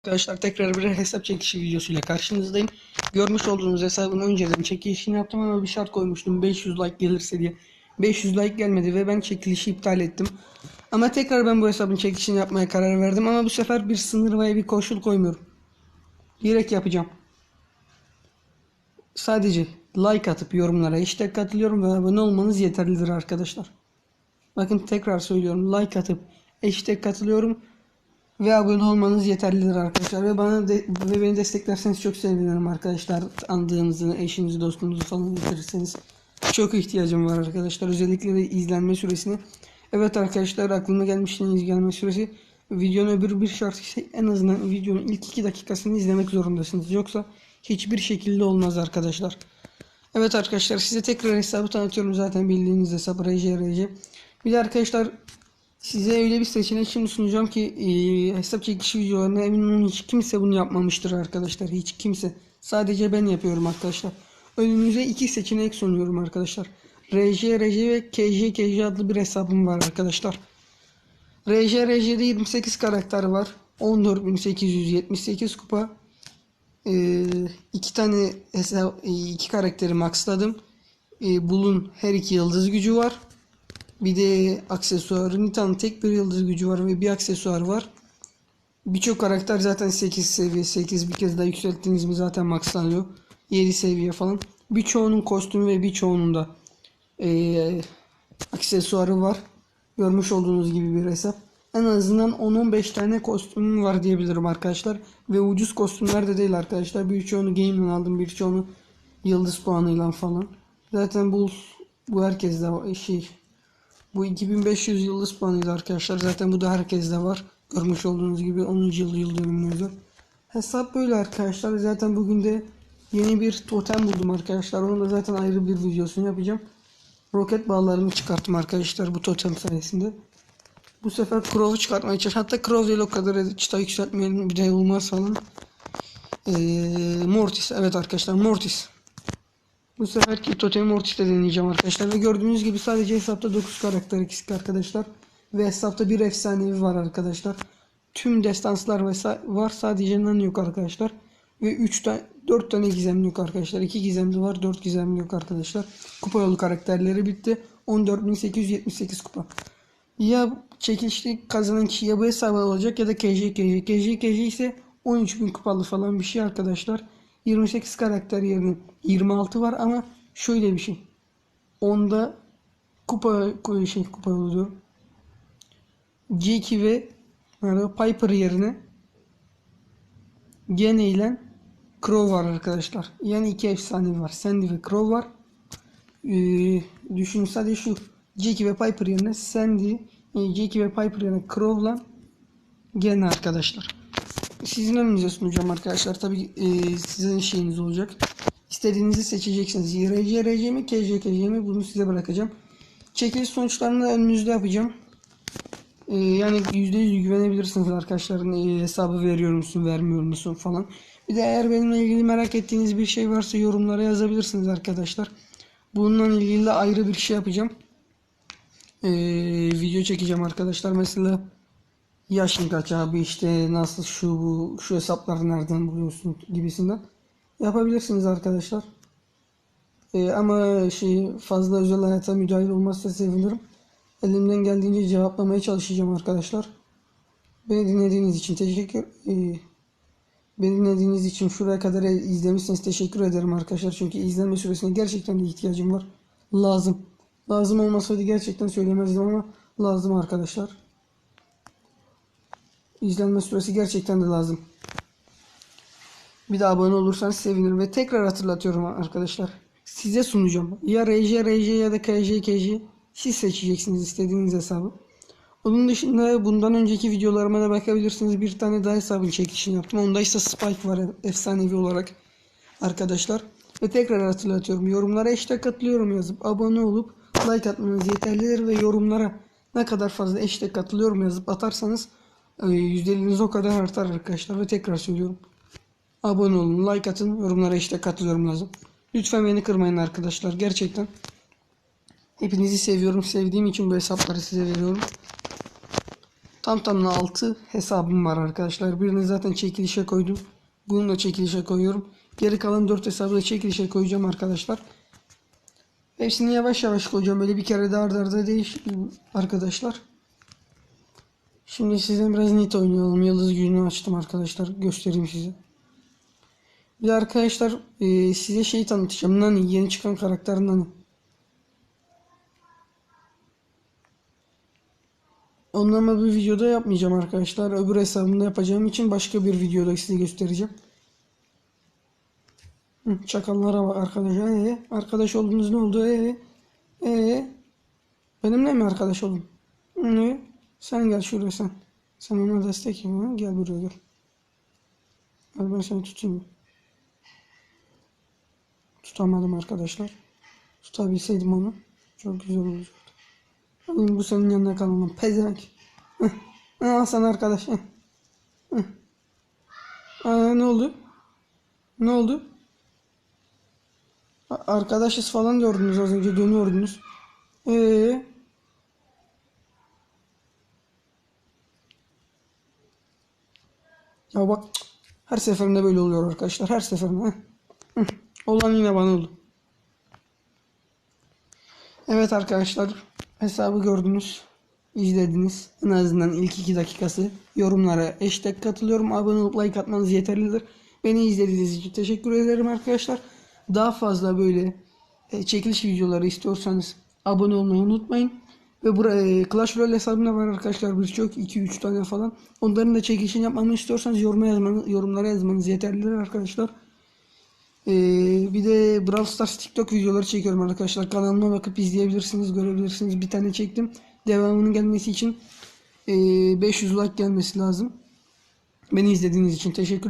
Arkadaşlar tekrar bir hesap çekişi videosuyla karşınızdayım. Görmüş olduğunuz hesabın önceden çekilişini yaptım ama bir şart koymuştum 500 like gelirse diye. 500 like gelmedi ve ben çekilişi iptal ettim. Ama tekrar ben bu hesabın çekilişini yapmaya karar verdim ama bu sefer bir sınır ve bir koşul koymuyorum. Direkt yapacağım. Sadece like atıp yorumlara hashtag katılıyorum ve abone olmanız yeterlidir arkadaşlar. Bakın tekrar söylüyorum like atıp hashtag katılıyorum ve abone olmanız yeterlidir arkadaşlar. Ve bana de, ve beni desteklerseniz çok sevinirim arkadaşlar. Andığınızı eşinizi dostunuzu falan getirirseniz çok ihtiyacım var arkadaşlar. Özellikle de izlenme süresine evet arkadaşlar aklıma gelmişken izlenme süresi. Videonun öbür bir şart ise en azından videonun ilk iki dakikasını izlemek zorundasınız. Yoksa hiçbir şekilde olmaz arkadaşlar. Evet arkadaşlar size tekrar hesabı tanıtıyorum. Zaten bildiğiniz hesap RCRC bir de arkadaşlar Size öyle bir seçenek şimdi sunacağım ki e, hesap çekişi videolarına emin olun hiç kimse bunu yapmamıştır arkadaşlar. Hiç kimse. Sadece ben yapıyorum arkadaşlar. Önünüze iki seçenek sunuyorum arkadaşlar. RJ, RJ ve KJ, KJ adlı bir hesabım var arkadaşlar. RJ, RJ'de 28 karakter var. 14.878 kupa. E, iki tane hesap, iki karakteri maxladım. E, Bulun her iki yıldız gücü var. Bir de aksesuarı. Nita'nın tek bir yıldız gücü var ve bir aksesuar var. Birçok karakter zaten 8 seviye 8 bir kez daha yükselttiğiniz mi zaten maxlanıyor. 7 seviye falan. Birçoğunun kostümü ve birçoğunun da ee, aksesuarı var. Görmüş olduğunuz gibi bir hesap. En azından 10-15 tane kostümüm var diyebilirim arkadaşlar. Ve ucuz kostümler de değil arkadaşlar. Birçoğunu game'den aldım. Birçoğunu yıldız puanıyla falan. Zaten bu bu herkes de şey bu 2500 yıldız puanıydı arkadaşlar. Zaten bu da herkeste var. Görmüş olduğunuz gibi 10. yıl yıl dönümüydü. Hesap böyle arkadaşlar. Zaten bugün de yeni bir totem buldum arkadaşlar. Onu da zaten ayrı bir videosunu yapacağım. Roket bağlarını çıkarttım arkadaşlar bu totem sayesinde. Bu sefer Crow'u çıkartmaya çalışıyorum. Hatta Crow değil o kadar çıta yükseltmeyelim bir de olmaz falan. Ee, Mortis evet arkadaşlar Mortis. Bu seferki Totem Mortis'te deneyeceğim arkadaşlar. Ve gördüğünüz gibi sadece hesapta 9 karakter eksik arkadaşlar. Ve hesapta bir efsanevi var arkadaşlar. Tüm destanslar var. Sadece nan yok arkadaşlar. Ve 3 tane 4 tane gizemli yok arkadaşlar. 2 gizemli var. 4 gizemli yok arkadaşlar. Kupa yolu karakterleri bitti. 14.878 kupa. Ya çekilişte kazanan kişi ya bu hesabı olacak ya da KJ KJ. KJ KJ ise 13.000 kupalı falan bir şey arkadaşlar. 28 karakter yerine 26 var ama şöyle bir şey. Onda kupa şey kupa oldu. Jackie ve Piper yerine Gene ile Crow var arkadaşlar. Yani iki efsane var. Sandy ve Crow var. Ee, düşün sadece şu Jackie ve Piper yerine Sandy, Jackie ve Piper yerine Crow'la Gene arkadaşlar sizin önünüze sunacağım arkadaşlar. Tabi e, sizin şeyiniz olacak. İstediğinizi seçeceksiniz. RC, RC mi, KC, KC mi bunu size bırakacağım. Çekiliş sonuçlarını önünüzde yapacağım. E, yani %100 güvenebilirsiniz arkadaşların e, hesabı veriyor musun, vermiyor musun falan. Bir de eğer benimle ilgili merak ettiğiniz bir şey varsa yorumlara yazabilirsiniz arkadaşlar. Bununla ilgili ayrı bir şey yapacağım. E, video çekeceğim arkadaşlar. Mesela yaşın kaç abi işte nasıl şu bu şu hesapları nereden buluyorsun gibisinden yapabilirsiniz arkadaşlar. Ee, ama şey fazla özel hayata müdahil olmazsa sevinirim. Elimden geldiğince cevaplamaya çalışacağım arkadaşlar. Beni dinlediğiniz için teşekkür ee, Beni dinlediğiniz için şuraya kadar izlemişsiniz teşekkür ederim arkadaşlar. Çünkü izleme süresine gerçekten de ihtiyacım var. Lazım. Lazım olmasaydı gerçekten söylemezdim ama lazım arkadaşlar. İzlenme süresi gerçekten de lazım. Bir de abone olursanız sevinirim. Ve tekrar hatırlatıyorum arkadaşlar. Size sunacağım. Ya RJ, RJ ya da KJ, KJ. Siz seçeceksiniz istediğiniz hesabı. Onun dışında bundan önceki videolarıma da bakabilirsiniz. Bir tane daha hesabın çekişini yaptım. Onda ise Spike var efsanevi olarak arkadaşlar. Ve tekrar hatırlatıyorum. Yorumlara hashtag katılıyorum yazıp abone olup like atmanız yeterlidir ve yorumlara ne kadar fazla hashtag katılıyorum yazıp atarsanız %50'niz o kadar artar arkadaşlar ve tekrar söylüyorum. Abone olun, like atın, yorumlara işte katılıyorum lazım. Lütfen beni kırmayın arkadaşlar gerçekten. Hepinizi seviyorum. Sevdiğim için bu hesapları size veriyorum. Tam tamına 6 hesabım var arkadaşlar. Birini zaten çekilişe koydum. Bunu da çekilişe koyuyorum. Geri kalan 4 hesabı da çekilişe koyacağım arkadaşlar. Hepsini yavaş yavaş koyacağım. Böyle bir kere de arda arda değiş arkadaşlar. Şimdi size biraz net oynayalım. Yıldız gücünü açtım arkadaşlar. Göstereyim size. Bir de arkadaşlar e, size şey tanıtacağım. Nani. Yeni çıkan karakter Nani. Onu ama bir videoda yapmayacağım arkadaşlar. Öbür hesabımda yapacağım için başka bir videoda size göstereceğim. Hı, çakallara bak arkadaşlar. Ee, arkadaş oldunuz ne oldu? Ee, ee, benimle mi arkadaş oldun? Ne? Sen gel şuraya sen. Sen ona destek yap. ha? Gel buraya gel. Gel ben seni tutayım. Tutamadım arkadaşlar. Tutabilseydim onu. Çok güzel olacaktı. Alayım bu senin yanına kalalım. Pezevenk. Heh. Al sana arkadaş. Aa, ne oldu? Ne oldu? Arkadaşız falan diyordunuz az önce dönüyordunuz. Ee, ya bak her seferinde böyle oluyor arkadaşlar. Her seferinde. Olan yine bana oldu. Evet arkadaşlar hesabı gördünüz. izlediniz. En azından ilk iki dakikası yorumlara hashtag katılıyorum. Abone olup like atmanız yeterlidir. Beni izlediğiniz için teşekkür ederim arkadaşlar. Daha fazla böyle e, çekiliş videoları istiyorsanız abone olmayı unutmayın. Ve buraya Clash Royale hesabımda var arkadaşlar birçok 2-3 tane falan. Onların da çekilişini yapmamı istiyorsanız yoruma yazmanız, yorumlara yazmanız yeterlidir arkadaşlar. Ee, bir de Brawl Stars TikTok videoları çekiyorum arkadaşlar. Kanalıma bakıp izleyebilirsiniz, görebilirsiniz. Bir tane çektim. Devamının gelmesi için ee, 500 like gelmesi lazım. Beni izlediğiniz için teşekkür